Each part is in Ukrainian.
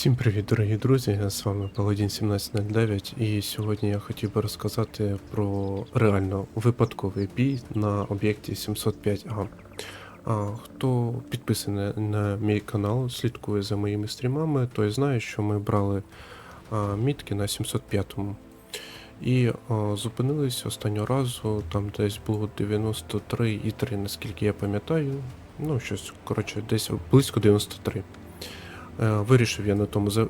Всім привіт, дорогі друзі! З вами Паладін 1709 і сьогодні я хотів би розказати про реально випадковий бій на об'єкті 705А. А, хто підписаний на мій канал, слідкує за моїми стрімами, той знає, що ми брали а, мітки на 705-му. І а, зупинились останнього разу, там десь було 93,3, наскільки я пам'ятаю. Ну, щось, коротше, десь близько 93. Е, Вирішив я на тому е,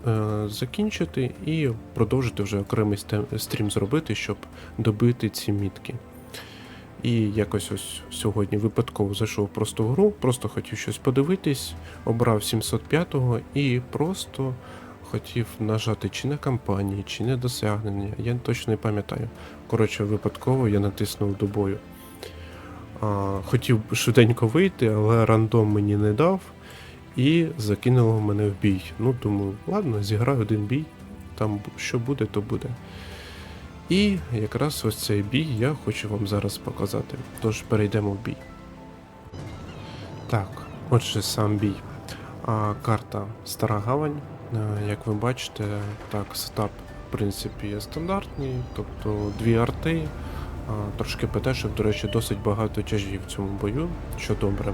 закінчити і продовжити вже окремий стрім зробити, щоб добити ці мітки. І якось ось сьогодні випадково зайшов просто в гру, просто хотів щось подивитись, обрав 705-го і просто хотів нажати чи на кампанії, чи на досягнення. Я точно не пам'ятаю. Коротше, випадково я натиснув до бою. Хотів швиденько вийти, але рандом мені не дав і закинуло мене в бій. Ну, думаю, ладно, зіграю один бій, там що буде, то буде. І якраз ось цей бій я хочу вам зараз показати. Тож перейдемо в бій. Так, отже, сам бій. А, карта Стара Гавань. Е, Як ви бачите, так, сетап, в принципі, є стандартний, тобто дві арти, трошки ПТшок, до речі, досить багато тяжів в цьому бою, що добре.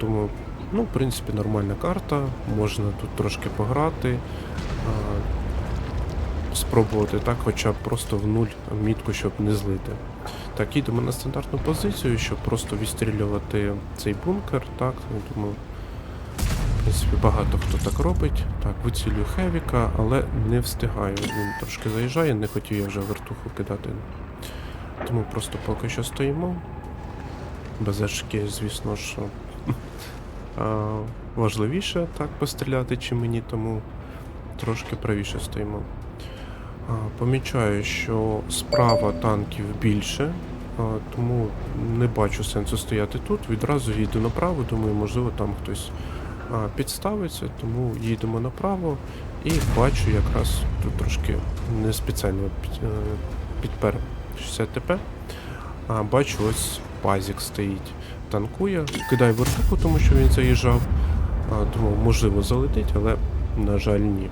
Думаю, Ну, в принципі, нормальна карта, можна тут трошки пограти, а, спробувати так, хоча б просто в нуль мітку, щоб не злити. Так, їдемо на стандартну позицію, щоб просто відстрілювати цей бункер. Так, я думаю, в принципі, багато хто так робить. Так, вицілюю Хевіка, але не встигаю. Він трошки заїжджає, не хотів я вже вертуху кидати. Тому просто поки що стоїмо. Без ешки, звісно, що важливіше так постріляти, чи мені, тому трошки правіше стоїмо. Помічаю, що справа танків більше, тому не бачу сенсу стояти тут. Відразу їду направо, думаю, можливо, там хтось підставиться, тому їдемо направо і бачу якраз тут трошки не спеціально е, підпер 60 ТП. Бачу, ось пазік стоїть танкує, кидає вертуху, тому що він заїжджав. Думав, можливо, залетить, але, на жаль, ні.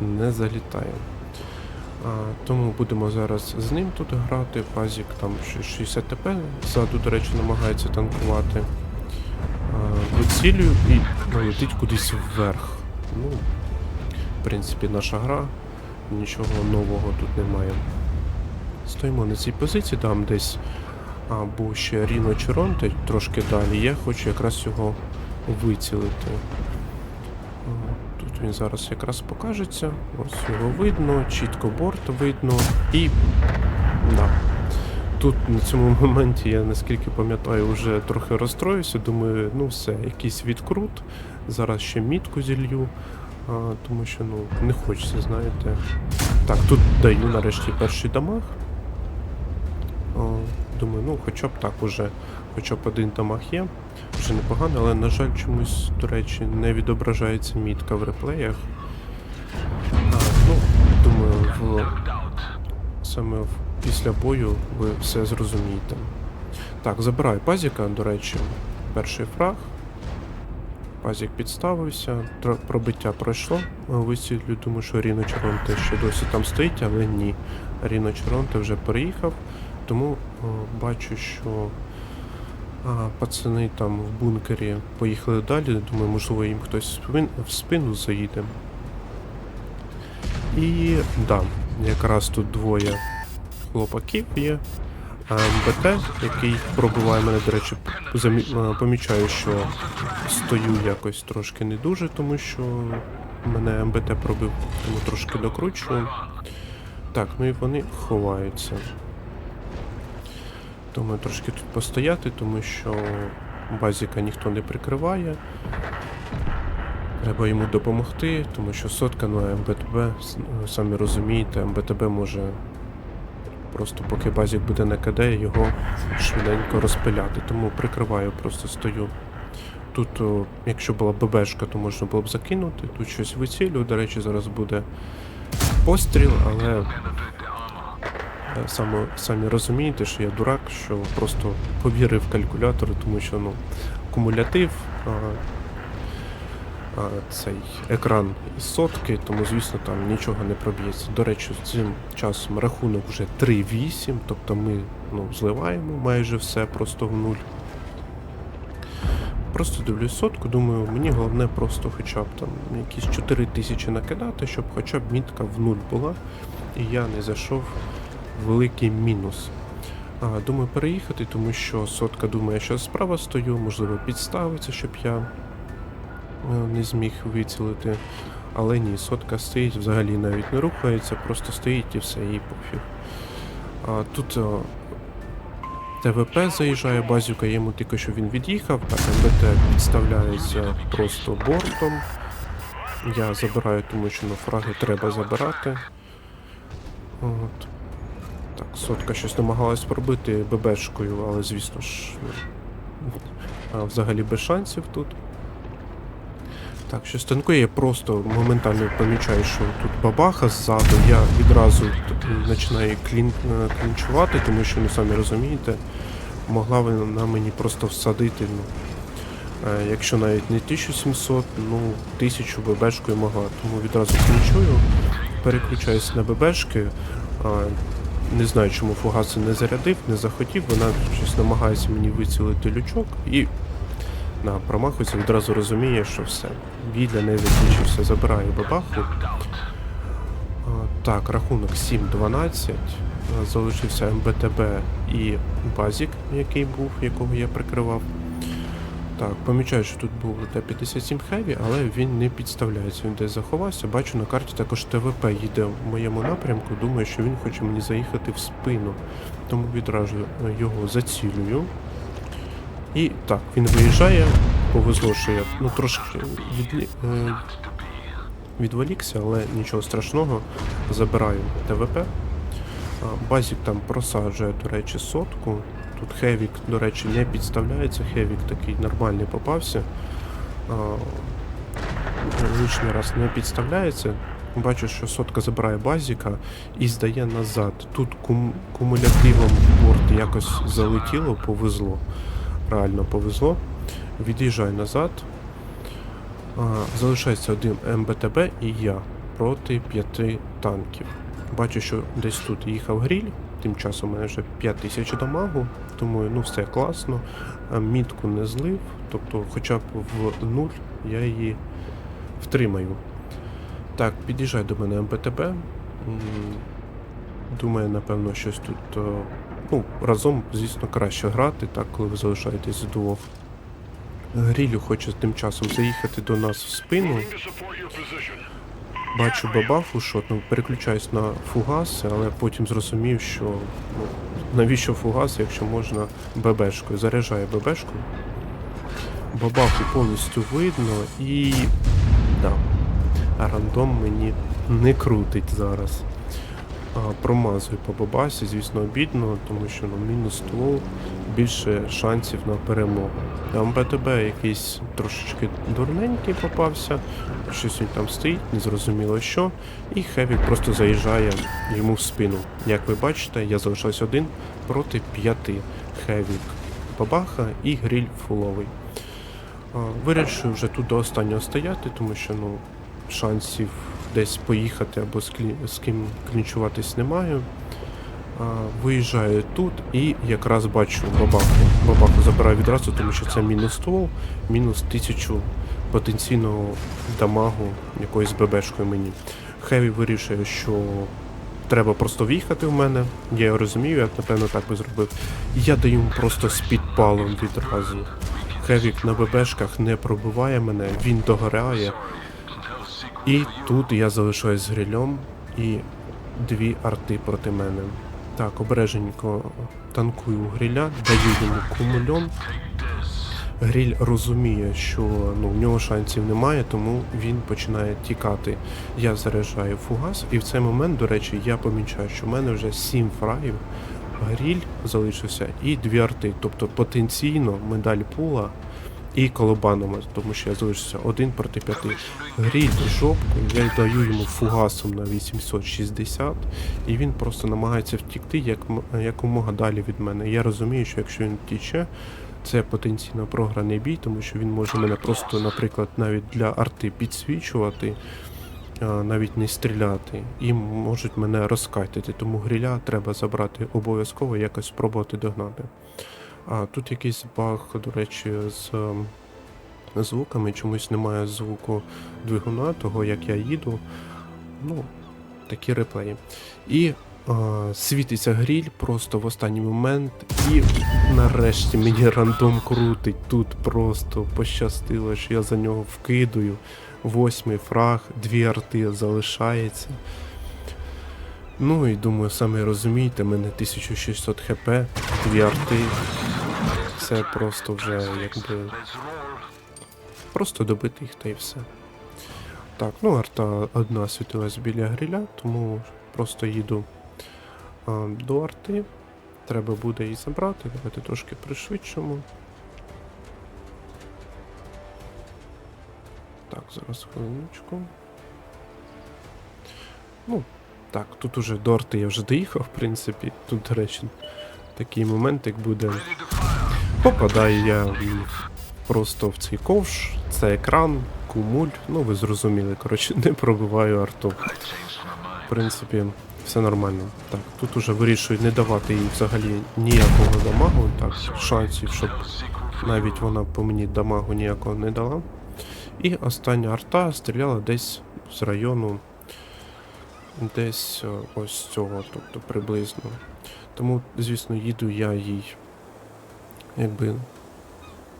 Не залітає. А, тому будемо зараз з ним тут грати. Пазік там 60 ТП. Ззаду, до речі, намагається танкувати. А, вицілюю і летить кудись вверх. Ну, в принципі, наша гра. Нічого нового тут немає. Стоїмо на цій позиції, там десь а, був ще Ріно Черонте трошки далі. Я хочу якраз його вицілити. Тут він зараз якраз покажеться. Ось його видно, чітко борт видно і. Да. Тут на цьому моменті я наскільки пам'ятаю, вже трохи розстроївся. Думаю, ну все, якийсь відкрут. Зараз ще мітку зілью. А, тому що ну, не хочеться, знаєте. Так, тут даю нарешті перший дамаг. Думаю, ну хоча б так уже, хоча б один дамаг є, вже непогано, але, на жаль, чомусь, до речі, не відображається мітка в реплеях. А, ну, думаю, в, саме після бою ви все зрозумієте. Так, забираю пазіка, до речі, перший фраг. Пазік підставився, пробиття пройшло. Висвітлю, думаю, що Ріно Черонте ще досі там стоїть, але ні. Ріно Черонте вже переїхав. Тому бачу, що а, пацани там в бункері поїхали далі. Думаю, можливо, їм хтось в спину заїде. І да, якраз тут двоє хлопаків є. МБТ, який пробиває мене, до речі, помічаю, що стою якось трошки не дуже, тому що мене МБТ пробив, тому трошки докручую. Так, ну і вони ховаються. Думаю, трошки тут постояти, тому що базіка ніхто не прикриває. Треба йому допомогти, тому що сотка на МБТБ, самі розумієте, МБТБ може просто поки базік буде на КД, його швиденько розпиляти. Тому прикриваю, просто стою. Тут, якщо була ББшка, то можна було б закинути. Тут щось вицілю. До речі, зараз буде постріл, але Саме, самі розумієте, що я дурак, що просто повірив калькулятор, тому що ну, кумулятив. А, а, цей екран із сотки, тому звісно там нічого не проб'ється. До речі, з цим часом рахунок вже 3-8, тобто ми ну, зливаємо майже все просто в нуль. Просто дивлюсь сотку, думаю, мені головне просто хоча б там якісь 4 тисячі накидати, щоб хоча б мітка в нуль була, і я не зайшов великий мінус. Думаю переїхати, тому що сотка думає, що справа стою, можливо, підставиться, щоб я е, не зміг вицілити. Але ні, сотка стоїть, взагалі навіть не рухається, просто стоїть і все, їй пофіг. А тут о, ТВП заїжджає базюка, йому тільки що він від'їхав, так МБТ підставляється просто бортом. Я забираю, тому що ну, фраги треба забирати. От. Сотка щось намагалась пробити ББшкою, але звісно ж. а, взагалі без шансів тут. Так, що станкує, я просто моментально помічаю, що тут бабаха ззаду, я відразу починаю клін, е, клінчувати, тому що, ну самі розумієте, могла вона мені просто всадити, ну, е, якщо навіть не 1700, ну 1000 ББшкою могла. Тому відразу клінчую, переключаюсь на ББшки. Не знаю, чому фугаси не зарядив, не захотів, вона щось намагається мені вицілити лючок і на промахується, відразу розуміє, що все. Бій для неї закінчився, забирає бабаху. Так, рахунок 7-12. Залишився МБТБ і Базік, який був, якого я прикривав. Так, помічаю, що тут був Т-57 Heavy, але він не підставляється. Він десь заховався. Бачу на карті також ТВП їде в моєму напрямку. Думаю, що він хоче мені заїхати в спину. Тому відразу е, його зацілюю. І так, він виїжджає. Повезло, що я ну, трошки відлі... е... відволікся, але нічого страшного. Забираю ТВП. Базік там просаджує, до речі, сотку. Тут Хевік, до речі, не підставляється. Хевік такий нормальний попався. Лишній раз не підставляється. Бачу, що сотка забирає базіка і здає назад. Тут кум... кумулятивом борт якось залетіло, повезло. Реально повезло. Від'їжджаю назад. А, залишається один МБТБ і я проти п'яти танків. Бачу, що десь тут їхав гріль. Тим часом у мене вже 5000 дамагу, тому ну все класно. Мітку не злив, тобто хоча б в нуль я її втримаю. Так, під'їжджає до мене МБТБ. М, Думаю, напевно, щось тут. е, Ну, разом, звісно, краще грати, так, коли ви залишаєтесь вдвох. Грілю хоче тим часом заїхати до нас в спину. Бачу бабаху шотну, переключаюсь на фугаси, але потім зрозумів, що ну, навіщо фугас, якщо можна ББшкою. Заряджає ББшку. Бабаху повністю видно і. Да. А рандом мені не крутить зараз. Промазую по бабасі, звісно, обідно, тому що ну, мінус ствол більше шансів на перемогу. А МБТБ якийсь трошечки дурненький попався, щось він там стоїть, незрозуміло що, і Хевік просто заїжджає йому в спину. Як ви бачите, я залишаюсь один проти п'яти. Хевік бабаха і гріль фуловий. А, Вирішив вже тут до останнього стояти, тому що ну, шансів десь поїхати або з, клі... з ким клінчуватись немає. А, Виїжджаю тут і якраз бачу бабаху. Бабаху забираю відразу, тому що це мінус ствол, мінус тисячу потенційного дамагу якоюсь ББшкою мені. Хеві вирішує, що треба просто в'їхати в мене. Я його розумію, я напевно так би зробив. Я даю йому просто з підпалом відразу. Хевік на ББшках не пробиває мене, він догоряє. І тут я залишаюсь з грильом і дві арти проти мене. Так, обереженько танкую гриля, даю йому кумульон. Гріль розуміє, що ну, в нього шансів немає, тому він починає тікати. Я заряджаю фугас, і в цей момент, до речі, я помічаю, що в мене вже 7 фрагів, гріль залишився і дві арти. Тобто потенційно медаль пула і колобанами, тому що я залишився один проти п'яти. Гріль жопку, я даю йому фугасом на 860, і він просто намагається втікти як, якомога далі від мене. Я розумію, що якщо він втіче, це потенційно програний бій, тому що він може мене просто, наприклад, навіть для арти підсвічувати, навіть не стріляти, і можуть мене розкатити. Тому гріля треба забрати обов'язково, якось спробувати догнати. А тут якийсь баг, до речі, з ем, звуками. Чомусь немає звуку двигуна, того як я їду. Ну, такі реплеї. І а, світиться гріль просто в останній момент. І нарешті мені рандом крутить. Тут просто пощастило, що я за нього вкидую. Восьмий фраг, дві арти залишається. Ну і думаю, самі розумієте, мене 1600 хп, дві арти. Це просто вже якби. Просто добити їх та і все. Так, ну арта одна світилась біля гриля, тому просто їду а, до арти. Треба буде її забрати. Давайте трошки пришвидшимо. Так, зараз хвилиночку. Ну, так, тут уже до арти я вже доїхав, в принципі. Тут, до речі, такий моментик буде. Попадаю я просто в цей ковш, це екран, кумуль, ну ви зрозуміли, коротше, не пробиваю арту. В принципі, все нормально. Так, тут уже вирішую не давати їй взагалі ніякого дамагу, так, шансів, щоб навіть вона по мені дамагу ніякого не дала. І остання арта стріляла десь з району десь е, ось цього, тобто приблизно. Тому, звісно, їду я їй якби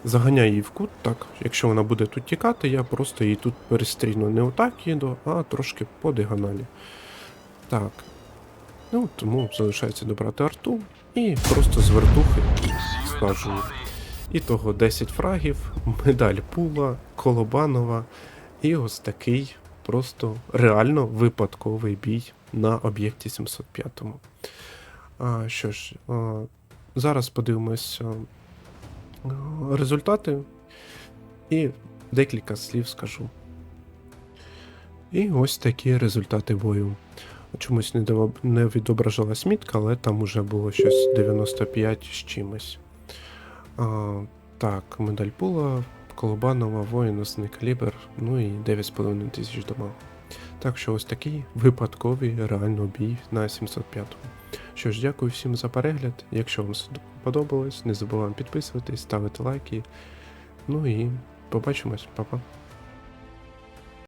заганяю її в кут, так. Якщо вона буде тут тікати, я просто її тут перестріну. Не отак їду, а трошки по діагоналі. Так. Ну, тому залишається добрати арту і просто з вертухи скажу. І того 10 фрагів, медаль Пула, Колобанова і ось такий просто реально випадковий бій на об'єкті 705. А, що ж, а, зараз а, результати і декілька слів скажу. І ось такі результати бою. Чомусь не, відображалась мітка, але там уже було щось 95 з чимось. А, так, медаль Пула, Колобанова, воєносний калібр, ну і 9,5 тисяч дамаг. Так що ось такий випадковий реально бій на 705-му. Що ж, дякую всім за перегляд. Якщо вам сподобалось, не забуваємо підписуватись, ставити лайки. Ну і побачимось, па-па.